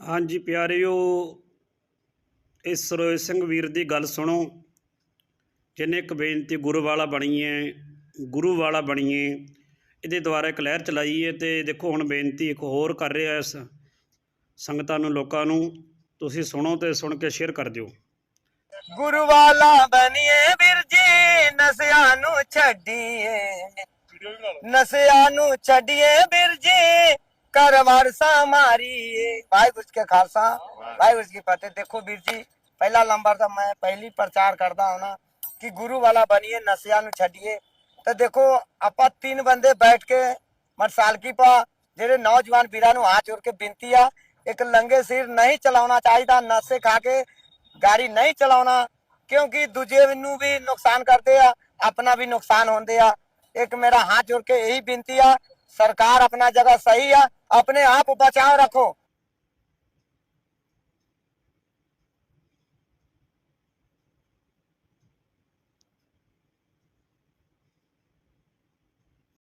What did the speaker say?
ਹਾਂਜੀ ਪਿਆਰਿਓ ਇਸ ਸਰੋਜ ਸਿੰਘ ਵੀਰ ਦੀ ਗੱਲ ਸੁਣੋ। ਜਿਹਨੇ ਇੱਕ ਬੇਨਤੀ ਗੁਰੂ ਵਾਲਾ ਬਣੀਏ, ਗੁਰੂ ਵਾਲਾ ਬਣੀਏ, ਇਹਦੇ ਦੁਆਰਾ ਇੱਕ ਲਹਿਰ ਚਲਾਈ ਹੈ ਤੇ ਦੇਖੋ ਹੁਣ ਬੇਨਤੀ ਇੱਕ ਹੋਰ ਕਰ ਰਿਹਾ ਇਸ ਸੰਗਤਾਂ ਨੂੰ, ਲੋਕਾਂ ਨੂੰ। ਤੁਸੀਂ ਸੁਣੋ ਤੇ ਸੁਣ ਕੇ ਸ਼ੇਅਰ ਕਰ ਦਿਓ। ਗੁਰੂ ਵਾਲਾ ਬਣੀਏ ਵੀਰ ਜੀ, ਨਸਿਆਂ ਨੂੰ ਛੱਡੀਏ। ਨਸਿਆਂ ਨੂੰ ਛੱਡੀਏ ਵੀਰ ਜੀ ਕਰ ਵਰਸਾ ਮਾਰੀਏ। ਵਾਹਿਗੁਰੂ ਜੀ ਕੇ ਖਾਲਸਾ, ਵਾਹਿਗੁਰੂ ਜੀ ਕੀ ਫਤਿਹ। ਦੇਖੋ ਵੀਰ ਜੀ, ਪਹਿਲਾ ਨੰਬਰ ਤਾਂ ਮੈਂ ਪਹਿਲੀ ਪ੍ਰਚਾਰ ਕਰਦਾ ਹਾਂ ਕਿ ਗੁਰੂ ਵਾਲਾ ਬਣੀਏ, ਨਸਿਆਂ ਨੂੰ ਛੱਡੀਏ। ਤਾਂ ਦੇਖੋ, ਆਪਾਂ ਤਿੰਨ ਬੰਦੇ ਬੈਠ ਕੇ ਮਰਸਾਲਕੀ ਪਾ, ਜਿਹੜੇ ਨੌਜਵਾਨ ਵੀਰਾਂ ਨੂੰ ਹੱਥ ਜੋੜ ਕੇ ਬੇਨਤੀ ਆ, ਇੱਕ ਲੰਗੇ ਸਿਰ ਨਹੀਂ ਚਲਾਉਣਾ ਚਾਹੀਦਾ, ਨਸ਼ੇ ਖਾ ਕੇ ਗਾੜੀ ਨਹੀਂ ਚਲਾਉਣਾ, ਕਿਉਂਕਿ ਦੂਜੇ ਨੂੰ ਵੀ ਨੁਕਸਾਨ ਕਰਦੇ ਆ, ਆਪਣਾ ਵੀ ਨੁਕਸਾਨ ਹੁੰਦੇ ਆ। ਇੱਕ ਮੇਰਾ ਹੱਥ ਜੋੜ ਕੇ ਇਹੀ ਬੇਨਤੀ ਆ ਸਰਕਾਰ ਆਪਣਾ ਜਗ੍ਹਾ ਸਹੀ ਆ ਆਪਣੇ ਆਪ ਬਚਾਓ ਰੱਖੋ।